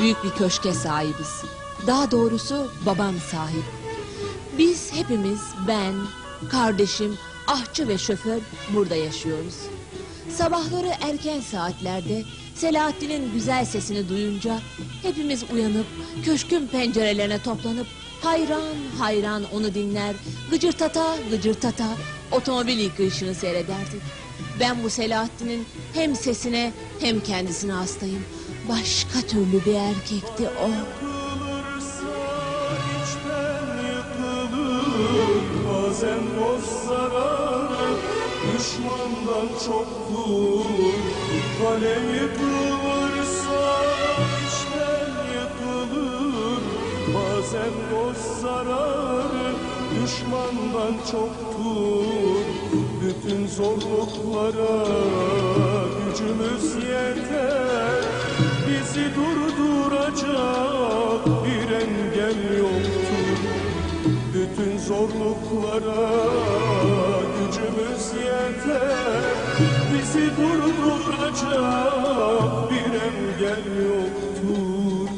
büyük bir köşke sahibiz. Daha doğrusu babam sahip. Biz hepimiz ben, kardeşim, ahçı ve şoför burada yaşıyoruz. Sabahları erken saatlerde Selahattin'in güzel sesini duyunca hepimiz uyanıp köşkün pencerelerine toplanıp hayran hayran onu dinler, gıcırtata gıcırtata otomobil yıkayışını seyrederdik. Ben bu Selahattin'in hem sesine hem kendisine hastayım. Başka türlü bir erkekti o. Bazen dost zararı Düşmandan çoktur Kale yıkılırsa içten yıkılır Bazen dost zararı Düşmandan çoktur Bütün zorluklara gücümüz yeter Bizi durduracak bir engel yoktur Bütün zorluklara gücümüz yeter Bizi durduracak bir engel yoktur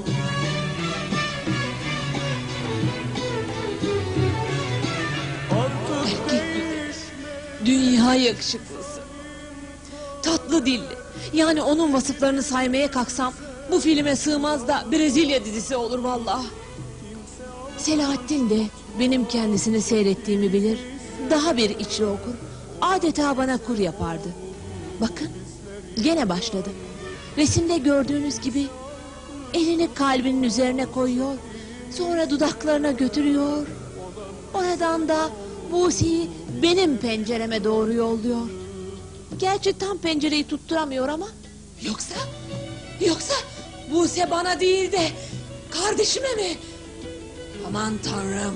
Artık Dünya yakışıklısı. Tatlı dilli. Yani onun vasıflarını saymaya kalksam bu filme sığmaz da Brezilya dizisi olur vallahi. Selahattin de benim kendisini seyrettiğimi bilir. Daha bir içli okur. Adeta bana kur yapardı. Bakın gene başladı. Resimde gördüğünüz gibi elini kalbinin üzerine koyuyor. Sonra dudaklarına götürüyor. Oradan da Buse'yi benim pencereme doğru yolluyor. Gerçi tam pencereyi tutturamıyor ama. Yoksa, yoksa Buse bana değil de kardeşime mi? Aman tanrım.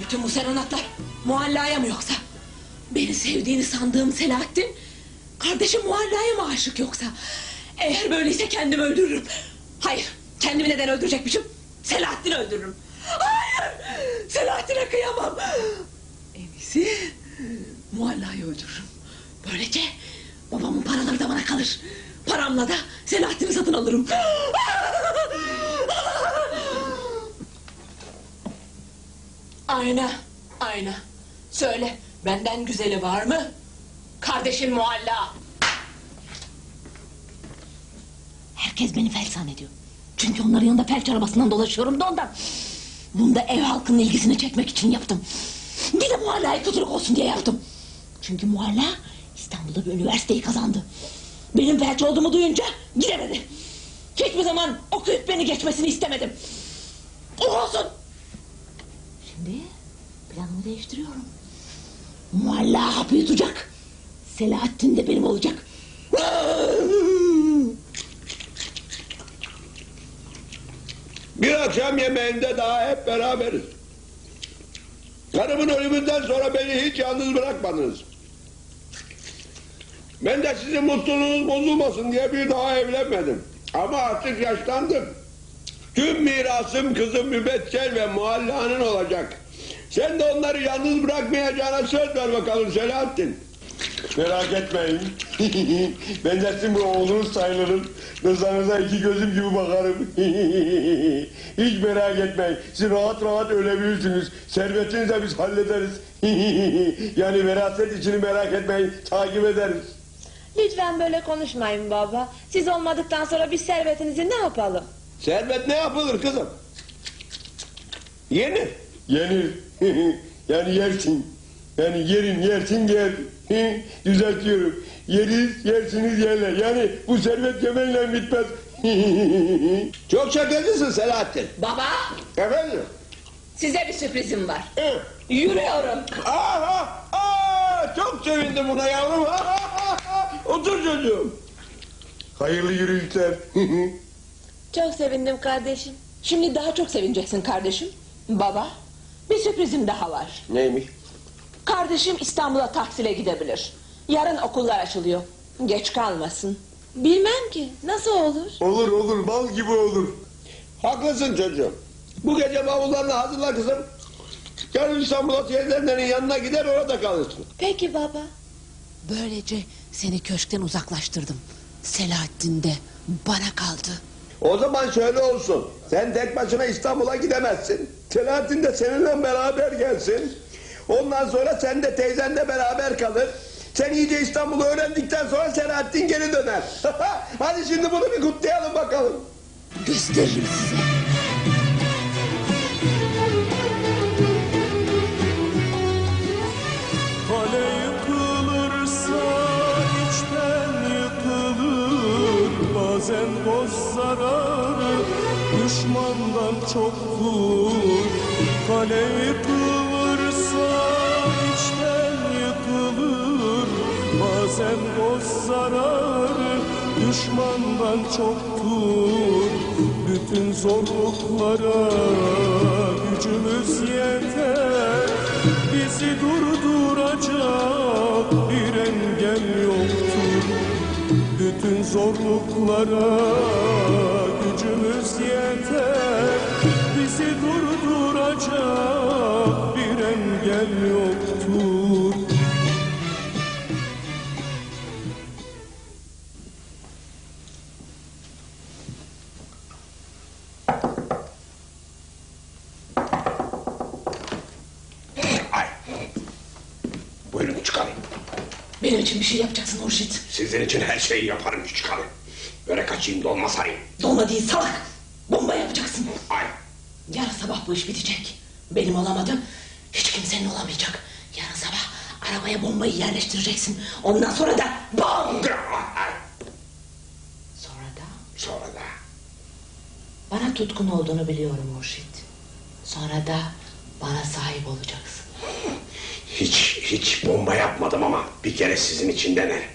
Bütün bu serenatlar muallaya mı yoksa? Beni sevdiğini sandığım Selahattin... ...kardeşim muallaya mı aşık yoksa? Eğer böyleyse kendimi öldürürüm. Hayır, kendimi neden öldürecekmişim? Selahattin'i öldürürüm. Kıyamam. En iyisi muallayı öldürürüm. Böylece babamın paraları da bana kalır. Paramla da Selahattin'i satın alırım. Ayna, ayna. Söyle, benden güzeli var mı? Kardeşin mualla. Herkes beni felç zannediyor. Çünkü onların yanında felç arabasından dolaşıyorum da ondan. Bunu da ev halkının ilgisini çekmek için yaptım. Bir de muhallayı kötülük olsun diye yaptım. Çünkü muhalla İstanbul'da bir üniversiteyi kazandı. Benim felç olduğumu duyunca gidemedi. Hiçbir zaman okuyup beni geçmesini istemedim. O olsun. Şimdi planımı değiştiriyorum. Mualla hapı yutacak. Selahattin de benim olacak. Bir akşam yemeğinde daha hep beraberiz. Karımın ölümünden sonra beni hiç yalnız bırakmadınız. Ben de sizin mutluluğunuz bozulmasın diye bir daha evlenmedim. Ama artık yaşlandım. Tüm mirasım kızım Mübetçel ve Muhalla'nın olacak. Sen de onları yalnız bırakmayacağına söz ver bakalım Selahattin. Merak etmeyin. ben de sizin bu oğlunuz sayılırım. Kızlarınıza iki gözüm gibi bakarım. Hiç merak etmeyin. Siz rahat rahat ölebilirsiniz. Servetinizi de biz hallederiz. yani veraset içini merak etmeyin. Takip ederiz. Lütfen böyle konuşmayın baba. Siz olmadıktan sonra biz servetinizi ne yapalım? Servet ne yapılır kızım? Yenir. Yenir. yani yersin. Yani yerin yersin yer. Düzeltiyorum. Yeriz yersiniz yerler. Yani bu servet yemeyle bitmez. Çok şakacısın Selahattin. Baba, Efendim? size bir sürprizim var. Evet. Yürüyorum. Aa, aa, çok sevindim buna yavrum. Otur çocuğum. Hayırlı yürüyüşler. Çok sevindim kardeşim. Şimdi daha çok sevineceksin kardeşim. Baba, bir sürprizim daha var. Neymiş? Kardeşim İstanbul'a tahsile gidebilir. Yarın okullar açılıyor. Geç kalmasın. Bilmem ki, nasıl olur? olur olur bal gibi olur. Haklısın çocuğum. Bu gece bavullarını hazırla kızım. Yarın İstanbul'a teyzenlerin yanına gider orada kalırsın. Peki baba. Böylece Seni köşkten uzaklaştırdım. Selahattin de bana kaldı. O zaman şöyle olsun. Sen tek başına İstanbul'a gidemezsin. Selahattin de seninle beraber gelsin. Ondan sonra sen de teyzenle beraber kalır. Sen iyice İstanbul'u öğrendikten sonra Selahattin geri döner. Hadi şimdi bunu bir kutlayalım bakalım. Gösteririm size. Kale yıkılırsa içten yıkılır Bazen dost zararı düşmandan çoktur Kale zararı düşmandan çoktur Bütün zorluklara. Gücümüz yeter Bizi durduracak bir engel yoktur Bütün zorluklara. Gücümüz yeter Bizi durduracak bir engel yoktur Buyurun çıkarın. Benim için bir şey yapacaksın Hurşit. Sizin için her şeyi yaparım çıkarın. Börek açayım dolma sarayım. Dolma değil salak. Bomba yapacaksın. Ay. Yarın sabah bu iş bitecek. Benim olamadı. Hiç kimsenin olamayacak. Yarın sabah arabaya bombayı yerleştireceksin. Ondan sonra da bam! Sonra da Sonra da bana tutkun olduğunu biliyorum Hurşit. Sonra da bana sahip olacaksın. Hiç hiç bomba yapmadım ama bir kere sizin için denerim.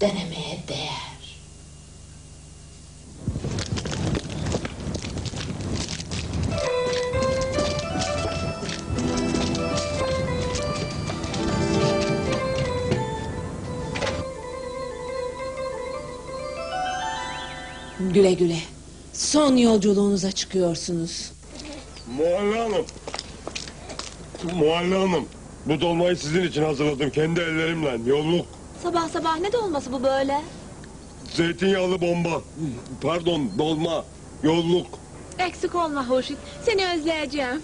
Denemeye değer. Güle güle. Son yolculuğunuza çıkıyorsunuz. Muhalle Hanım. Muhalle Hanım. Bu dolmayı sizin için hazırladım kendi ellerimle. Yolluk. Sabah sabah ne dolması bu böyle? Zeytinyağlı bomba. Pardon dolma. Yolluk. Eksik olma Hurşit. Seni özleyeceğim.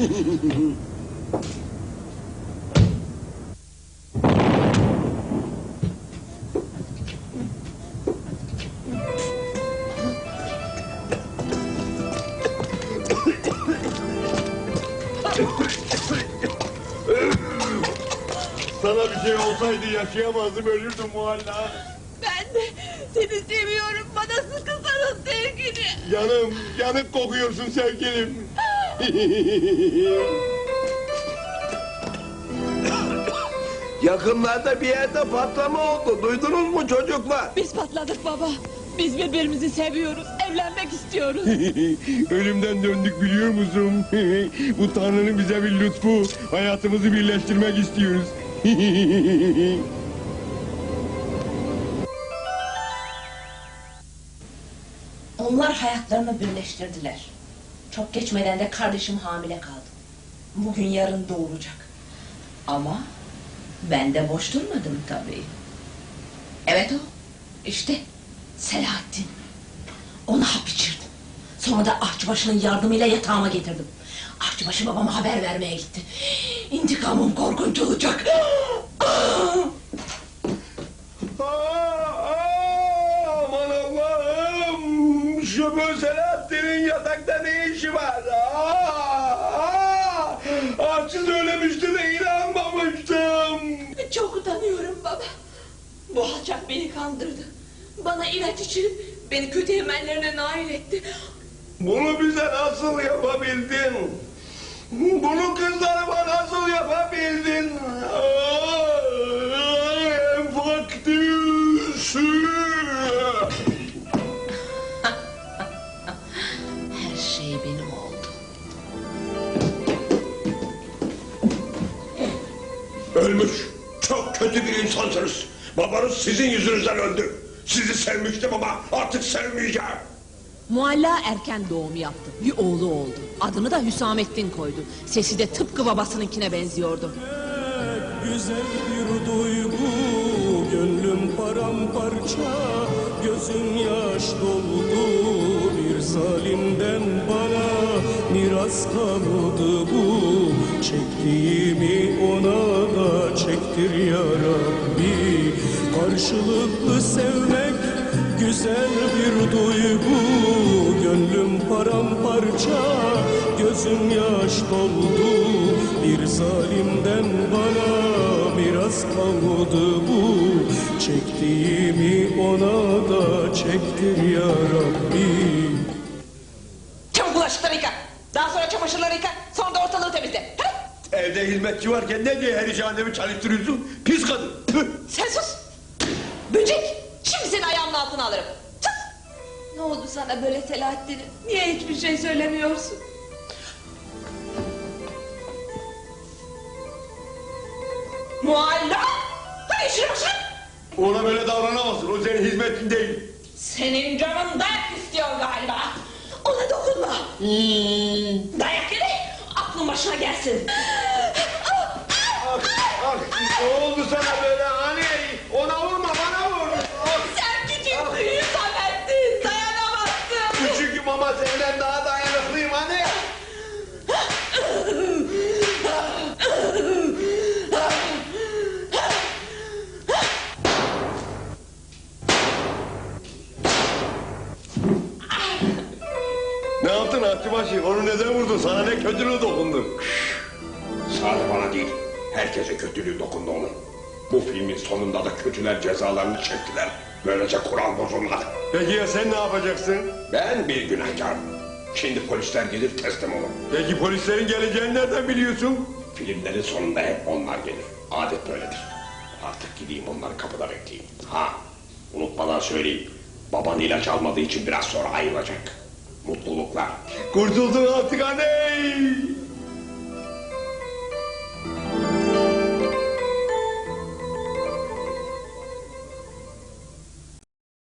Sana bir şey olsaydı yaşayamazdım ölürdüm Muhalle Hanım. Ben de seni seviyorum. Bana sıkı sarıl sevgili. Yanım, yanık kokuyorsun sevgilim. Yakınlarda bir yerde patlama oldu. Duydunuz mu çocuklar? Biz patladık baba. Biz birbirimizi seviyoruz. Evlenmek istiyoruz. Ölümden döndük biliyor musun? Bu Tanrı'nın bize bir lütfu. Hayatımızı birleştirmek istiyoruz. Onlar hayatlarını birleştirdiler. Çok geçmeden de kardeşim hamile kaldı. Bugün yarın doğuracak. Ama ben de boş durmadım tabii. Evet o. İşte Selahattin. Ona hap içirdim. Sonra da Ahçıbaşı'nın yardımıyla yatağıma getirdim. Ahçıbaşı babama haber vermeye gitti. İntikamım korkunç olacak. Aman Allah'ım! Şu Selahattin'in yatakta ne işi var? Açız söylemişti de inanmamıştım. Çok utanıyorum baba. Bu alçak beni kandırdı. Bana ilaç içirip beni kötü emellerine nail etti. Bunu bize nasıl yapabildin? Bunu kızlarıma nasıl yapabildin? Aa, Enfaktüsü! Her şey benim oldu. Ölmüş. Çok kötü bir insansınız. Babanız sizin yüzünüzden öldü. Sizi sevmiştim ama artık sevmeyeceğim. Mualla erken doğum yaptı. Bir oğlu oldu. Adını da Hüsamettin koydu. Sesi de tıpkı babasınınkine benziyordu. Güzel bir duygu Gönlüm paramparça Gözüm yaş doldu Bir zalimden bana Miras kaldı bu Çektiğimi ona da çektir ya Rabbi Karşılıklı sevmek Güzel bir duygu Gönlüm paramparça Gözüm yaş doldu Bir zalimden bana miras kaldı bu Çektiğimi ona da çektir ya Rabbi Çabuk bulaşıkları yıka. Daha sonra çamaşırları yıka. Sonra da ortalığı temizle. Hadi. Evde hizmetçi varken ne diye her işi annemi çalıştırıyorsun? Pis kadın. Tüh. Sen sus. Böcek. Şimdi seni ayağımın altına alırım. Ne oldu sana böyle Selahattin'im? Niye hiçbir şey söylemiyorsun? Mualla. Başla. Ona böyle davranamazsın. O senin hizmetin değil. Senin canın dayak istiyor galiba. Ona dokunma. Dayak yedi. Aklın başına gelsin. Ah, ah, ne oldu sana böyle Ahçıbaşı? Onu neden vurdun? Sana ne kötülüğü dokundu? Sadece bana değil, herkese kötülüğü dokundu onun. Bu filmin sonunda da kötüler cezalarını çektiler. Böylece kural bozulmadı. Peki ya sen ne yapacaksın? Ben bir günahkarım. Şimdi polisler gelir teslim olur. Peki polislerin geleceğini nereden biliyorsun? Filmlerin sonunda hep onlar gelir. Adet böyledir. Artık gideyim onları kapıda bekleyeyim. Ha, unutmadan söyleyeyim. Baban ilaç almadığı için biraz sonra ayrılacak. Mutluluklar. Kurtuldun artık aney.